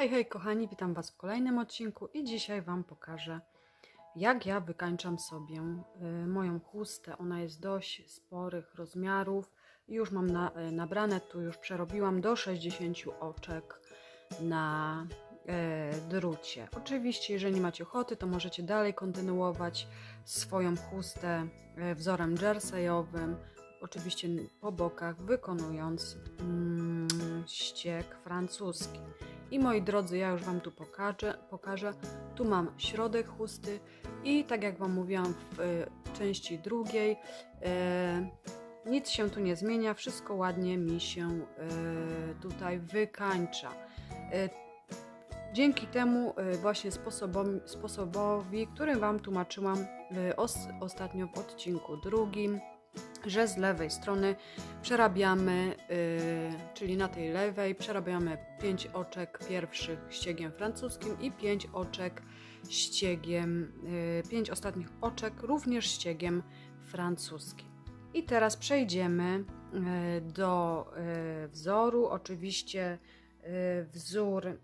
Hej, hej kochani, witam Was w kolejnym odcinku i dzisiaj Wam pokażę, jak ja wykańczam sobie y, moją chustę. Ona jest dość sporych rozmiarów i już mam na, y, nabrane, tu już przerobiłam do 60 oczek na y, drucie. Oczywiście, jeżeli macie ochoty, to możecie dalej kontynuować swoją chustę wzorem jerseyowym, oczywiście po bokach, wykonując mm, ścieg francuski. I moi drodzy, ja już Wam tu pokażę. pokażę. Tu mam środek chusty i tak jak Wam mówiłam w y, części drugiej, y, nic się tu nie zmienia, wszystko ładnie mi się y, tutaj wykańcza. Y, Dzięki temu właśnie sposobowi, sposobowi, który Wam tłumaczyłam os, ostatnio w odcinku drugim, że z lewej strony przerabiamy, y, czyli na tej lewej przerabiamy 5 oczek pierwszych ściegiem francuskim i 5 oczek ściegiem, 5 ostatnich oczek również ściegiem francuskim. I teraz przejdziemy y, do y, wzoru. Oczywiście y, wzór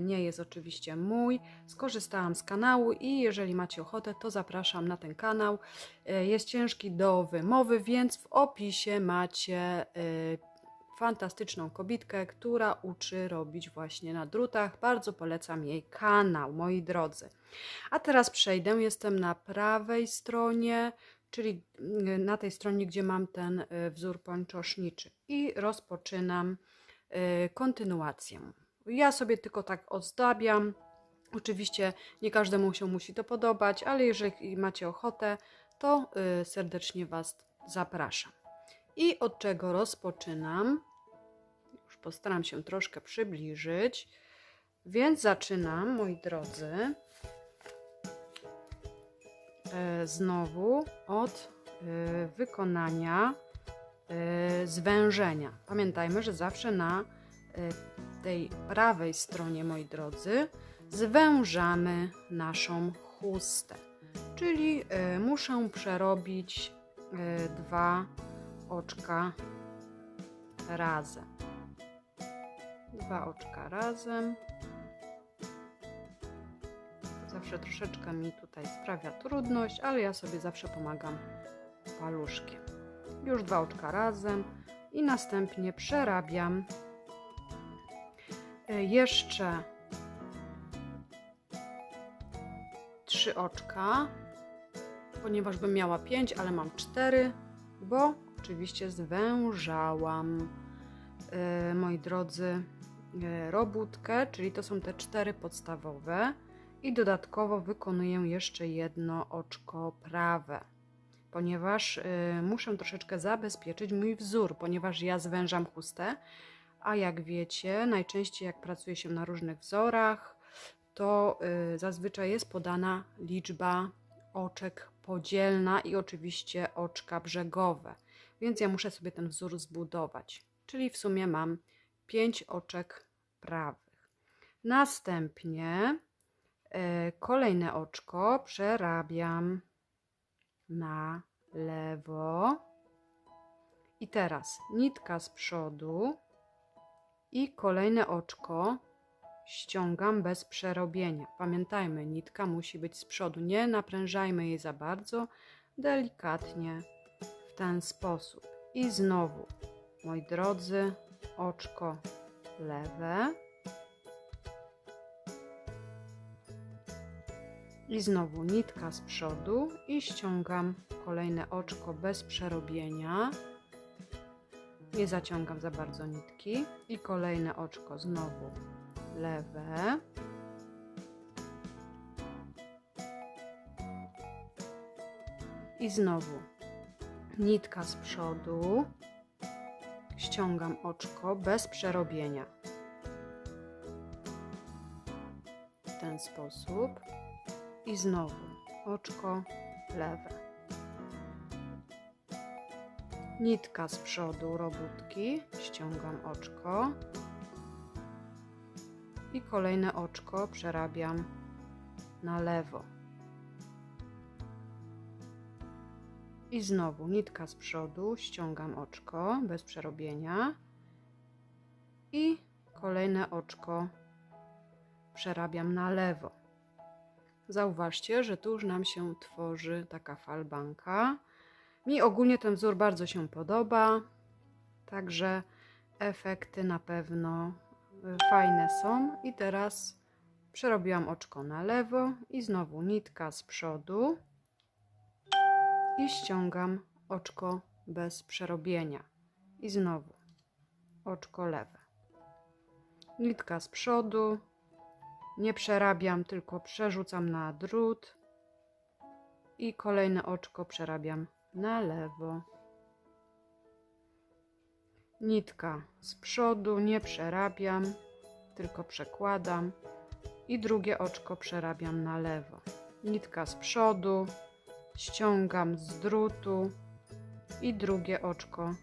nie jest oczywiście mój. Skorzystałam z kanału i jeżeli macie ochotę, to zapraszam na ten kanał. Y, Jest ciężki do wymowy, więc w opisie macie y, fantastyczną kobitkę, która uczy robić właśnie na drutach. Bardzo polecam jej kanał, moi drodzy. A teraz przejdę, jestem na prawej stronie, czyli na tej stronie, gdzie mam ten wzór pończoszniczy i rozpoczynam kontynuację. Ja sobie tylko tak ozdabiam. Oczywiście nie każdemu się musi to podobać, ale jeżeli macie ochotę, to y, serdecznie Was zapraszam. I od czego rozpoczynam? Już postaram się troszkę przybliżyć. Więc zaczynam, moi drodzy, e, znowu od e, wykonania e, zwężenia. Pamiętajmy, że zawsze na tej prawej stronie, moi drodzy, zwężamy naszą chustę. Czyli e, muszę przerobić e, dwa oczka razem. Dwa oczka razem. Zawsze troszeczkę mi tutaj sprawia trudność, ale ja sobie zawsze pomagam paluszkiem. Już dwa oczka razem i następnie przerabiam jeszcze trzy oczka, ponieważ bym miała pięć, ale mam cztery, bo oczywiście zwężałam, e, moi drodzy, e, robótkę, czyli to są te cztery podstawowe i dodatkowo wykonuję jeszcze jedno oczko prawe, ponieważ e, muszę troszeczkę zabezpieczyć mój wzór, ponieważ ja zwężam chustę, a jak wiecie, najczęściej jak pracuje się na różnych wzorach, to y, zazwyczaj jest podana liczba oczek podzielna i oczywiście oczka brzegowe. Więc ja muszę sobie ten wzór zbudować. Czyli w sumie mam 5 oczek prawych. Następnie y, kolejne oczko przerabiam na lewo. I teraz nitka z przodu i kolejne oczko ściągam bez przerobienia. Pamiętajmy, nitka musi być z przodu. Nie naprężajmy jej za bardzo, delikatnie w ten sposób. I znowu, moi drodzy, oczko lewe. I znowu nitka z przodu i ściągam kolejne oczko bez przerobienia. Nie zaciągam za bardzo nitki. I kolejne oczko znowu lewe. I znowu nitka z przodu. Ściągam oczko bez przerobienia. W ten sposób. I znowu oczko lewe. Nitka z przodu robótki. Ściągam oczko i kolejne oczko przerabiam na lewo. I znowu nitka z przodu, ściągam oczko bez przerobienia i kolejne oczko przerabiam na lewo. Zauważcie, że tu już nam się tworzy taka falbanka. Mi ogólnie ten wzór bardzo się podoba, także efekty na pewno y, fajne są. I teraz przerobiłam oczko na lewo i znowu nitka z przodu i ściągam oczko bez przerobienia. I znowu oczko lewe. Nitka z przodu, nie przerabiam, tylko przerzucam na drut i kolejne oczko przerabiam na lewo. Nitka z przodu, nie przerabiam, tylko przekładam i drugie oczko przerabiam na lewo. Nitka z przodu, ściągam z drutu i drugie oczko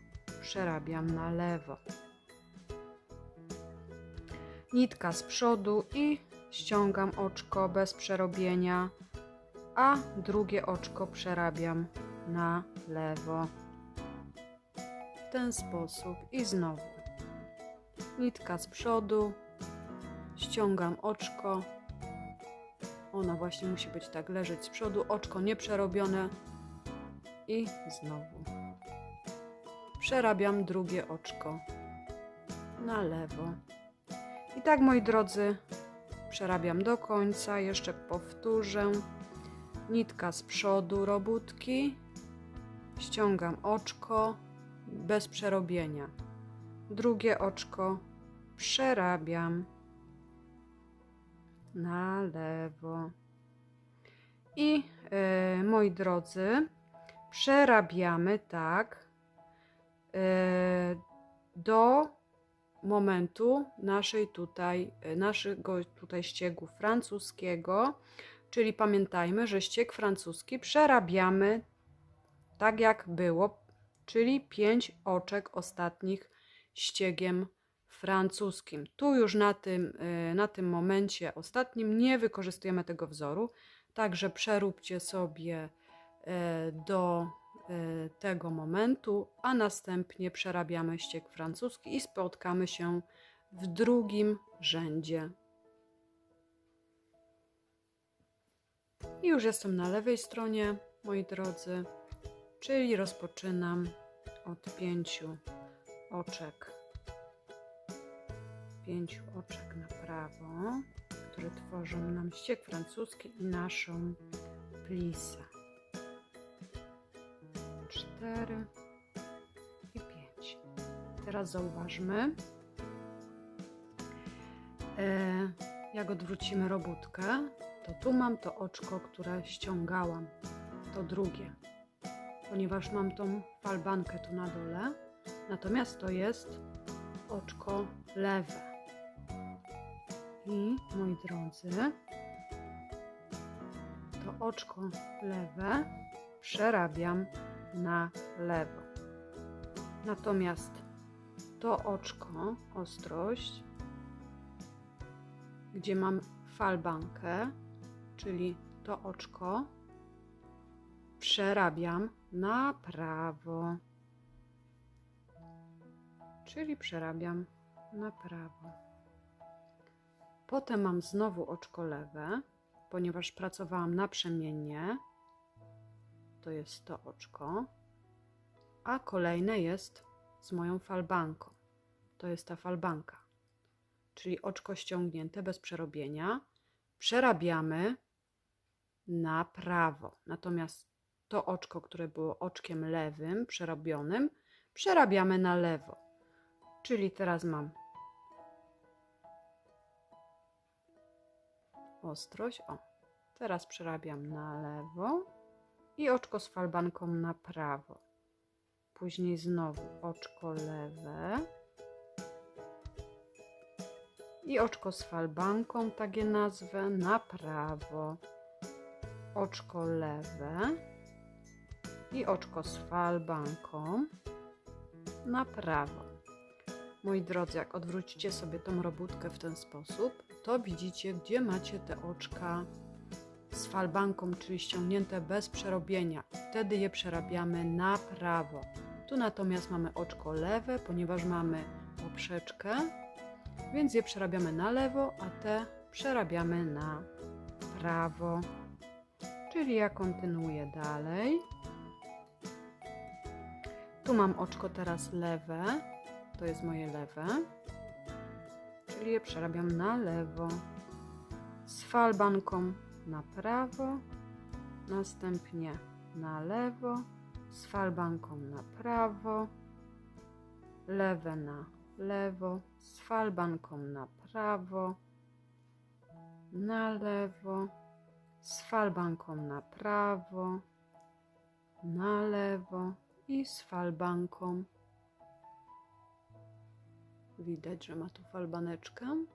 przerabiam na lewo. Nitka z przodu i ściągam oczko bez przerobienia, a drugie oczko przerabiam na lewo. W ten sposób i znowu. Nitka z przodu, ściągam oczko. Ona właśnie musi być tak leżeć z przodu, oczko nieprzerobione i znowu. Przerabiam drugie oczko na lewo. I tak moi drodzy, przerabiam do końca, jeszcze powtórzę. Nitka z przodu robótki, ściągam oczko bez przerobienia. Drugie oczko przerabiam na lewo. I e, moi drodzy, przerabiamy tak e, do momentu naszej tutaj, e, naszego tutaj ściegu francuskiego, czyli pamiętajmy, że ścieg francuski przerabiamy tak jak było, czyli pięć oczek ostatnich ściegiem francuskim. Tu już na tym, e, na tym momencie ostatnim nie wykorzystujemy tego wzoru, także przeróbcie sobie e, do e, tego momentu, a następnie przerabiamy ścieg francuski i spotkamy się w drugim rzędzie. I już jestem na lewej stronie, moi drodzy, czyli rozpoczynam od pięciu oczek pięciu oczek na prawo, które tworzą nam ściek francuski i naszą plisę. Cztery i pięć. Teraz zauważmy, e, jak odwrócimy robótkę, to tu mam to oczko, które ściągałam, to drugie, ponieważ mam tą falbankę tu na dole, natomiast to jest oczko lewe. I moi drodzy, to oczko lewe przerabiam na lewo. Natomiast to oczko, ostrość, gdzie mam falbankę, czyli to oczko, przerabiam na prawo. Czyli przerabiam na prawo. Potem mam znowu oczko lewe, ponieważ pracowałam naprzemiennie. To jest to oczko. A kolejne jest z moją falbanką. To jest ta falbanka. Czyli oczko ściągnięte bez przerobienia. Przerabiamy na prawo. Natomiast to oczko, które było oczkiem lewym, przerobionym, przerabiamy na lewo. Czyli teraz mam ostrość. O, teraz przerabiam na lewo i oczko z falbanką na prawo. Później znowu oczko lewe i oczko z falbanką, tak je nazwę, na prawo. Oczko lewe i oczko z falbanką na prawo. Moi drodzy, jak odwrócicie sobie tą robótkę w ten sposób, to widzicie, gdzie macie te oczka z falbanką, czyli ściągnięte bez przerobienia. Wtedy je przerabiamy na prawo. Tu natomiast mamy oczko lewe, ponieważ mamy poprzeczkę, więc je przerabiamy na lewo, a te przerabiamy na prawo. Czyli ja kontynuuję dalej. Tu mam oczko teraz lewe. To jest moje lewe. Czyli je przerabiam na lewo. Z falbanką na prawo. Następnie na lewo. Z falbanką na prawo. Lewe na lewo. Z falbanką na prawo. Na lewo. Z falbanką na prawo. Na lewo i z falbanką. Widać, że ma tu falbaneczkę.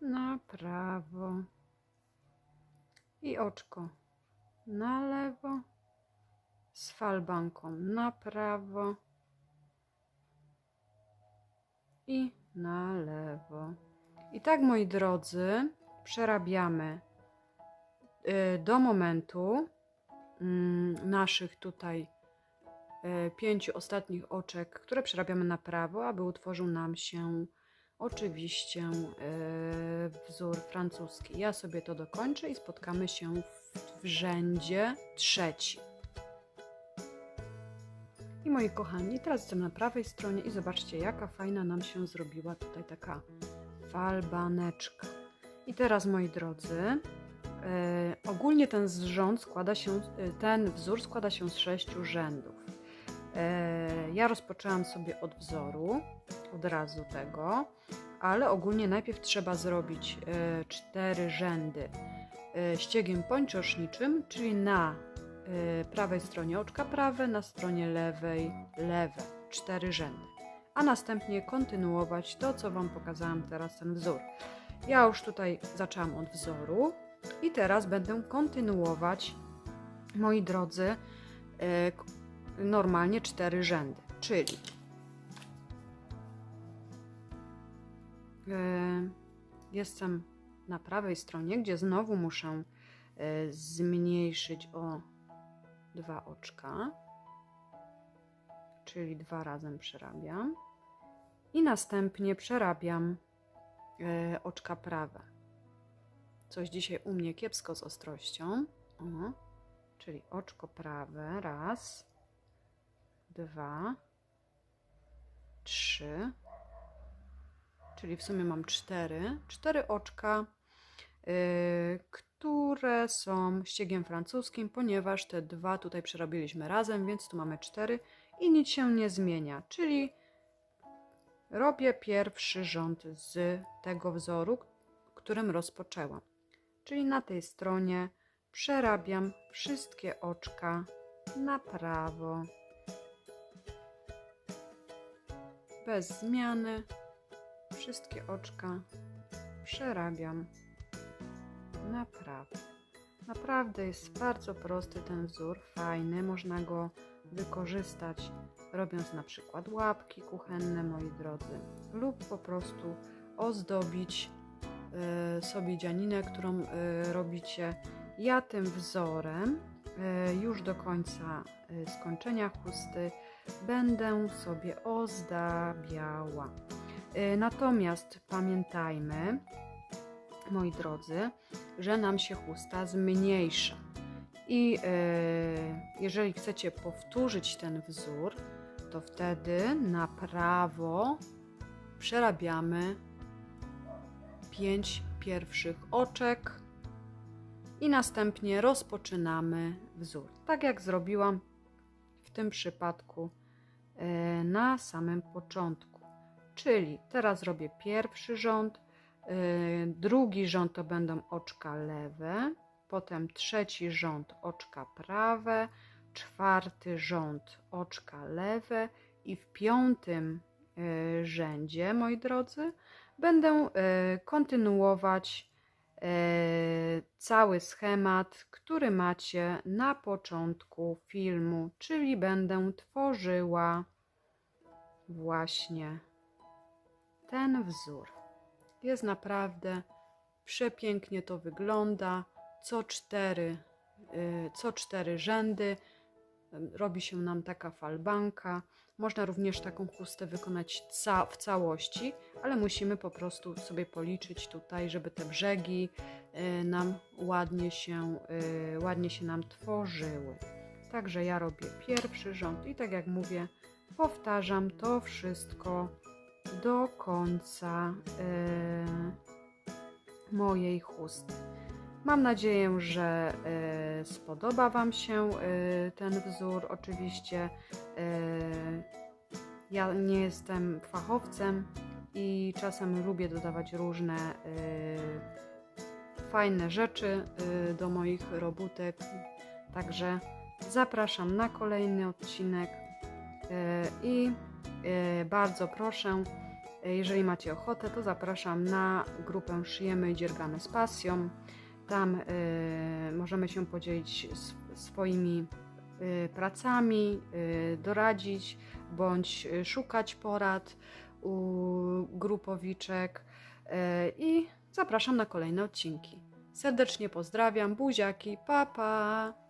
Na prawo. I oczko na lewo. Z falbanką na prawo. I na lewo. I tak, moi drodzy, przerabiamy y, do momentu, naszych tutaj e, pięciu ostatnich oczek, które przerabiamy na prawo, aby utworzył nam się oczywiście e, wzór francuski. Ja sobie to dokończę i spotkamy się w, rzędzie trzecim. I moi kochani, teraz jestem na prawej stronie i zobaczcie, jaka fajna nam się zrobiła tutaj taka falbaneczka. I teraz, moi drodzy, ogólnie ten zrząd składa się, e, ten wzór składa się z sześciu rzędów. E, ja rozpoczęłam sobie od wzoru, od razu tego, ale ogólnie najpierw trzeba zrobić e, cztery rzędy e, ściegiem pończoszniczym, czyli na e, prawej stronie oczka prawe, na stronie lewej lewe. Cztery rzędy. A następnie kontynuować to, co Wam pokazałam teraz, ten wzór. Ja już tutaj zaczęłam od wzoru, i teraz będę kontynuować, moi drodzy, e, normalnie cztery rzędy, czyli e, jestem na prawej stronie, gdzie znowu muszę e, zmniejszyć o dwa oczka, czyli dwa razem przerabiam i następnie przerabiam oczka prawe. Coś dzisiaj u mnie kiepsko z ostrością. O, czyli oczko prawe. Raz, dwa, trzy. Czyli w sumie mam cztery. Cztery oczka, yy, które są ściegiem francuskim, ponieważ te dwa tutaj przerobiliśmy razem, więc tu mamy cztery i nic się nie zmienia. Czyli robię pierwszy rząd z tego wzoru, którym rozpoczęłam. Czyli na tej stronie przerabiam wszystkie oczka na prawo. Bez zmiany wszystkie oczka przerabiam na prawo. Naprawdę jest bardzo prosty ten wzór, fajny, można go wykorzystać robiąc na przykład łapki kuchenne, moi drodzy, lub po prostu ozdobić sobie dzianinę, którą e, robicie. Ja tym wzorem e, już do końca skończenia chusty będę sobie ozdabiała. Natomiast pamiętajmy, moi drodzy, że nam się chusta zmniejsza. I jeżeli chcecie powtórzyć ten wzór, to wtedy na prawo przerabiamy pięć pierwszych oczek i następnie rozpoczynamy wzór. Tak jak zrobiłam w tym przypadku e, na samym początku. Czyli teraz robię pierwszy rząd, e, drugi rząd to będą oczka lewe, potem trzeci rząd oczka prawe, czwarty rząd oczka lewe i w piątym e, rzędzie, moi drodzy, będę e, kontynuować e, cały schemat, który macie na początku filmu, czyli będę tworzyła właśnie ten wzór. Jest naprawdę przepięknie to wygląda. Co cztery, y, co cztery rzędy robi się nam taka falbanka. Można również taką chustę wykonać ca w całości, ale musimy po prostu sobie policzyć tutaj, żeby te brzegi y, nam ładnie się, y, ładnie się nam tworzyły. Także ja robię pierwszy rząd i tak jak mówię, powtarzam to wszystko do końca y, mojej chusty. Mam nadzieję, że y, spodoba Wam się y, ten wzór. Oczywiście y, ja nie jestem fachowcem i czasem lubię dodawać różne fajne rzeczy do moich robótek. Także zapraszam na kolejny odcinek i bardzo proszę, jeżeli macie ochotę, to zapraszam na grupę Szyjemy i Dziergamy z Pasją. Tam y, możemy się podzielić swoimi y, pracami, y, doradzić bądź szukać porad u grupowiczek i zapraszam na kolejne odcinki. Serdecznie pozdrawiam, buziaki, pa pa!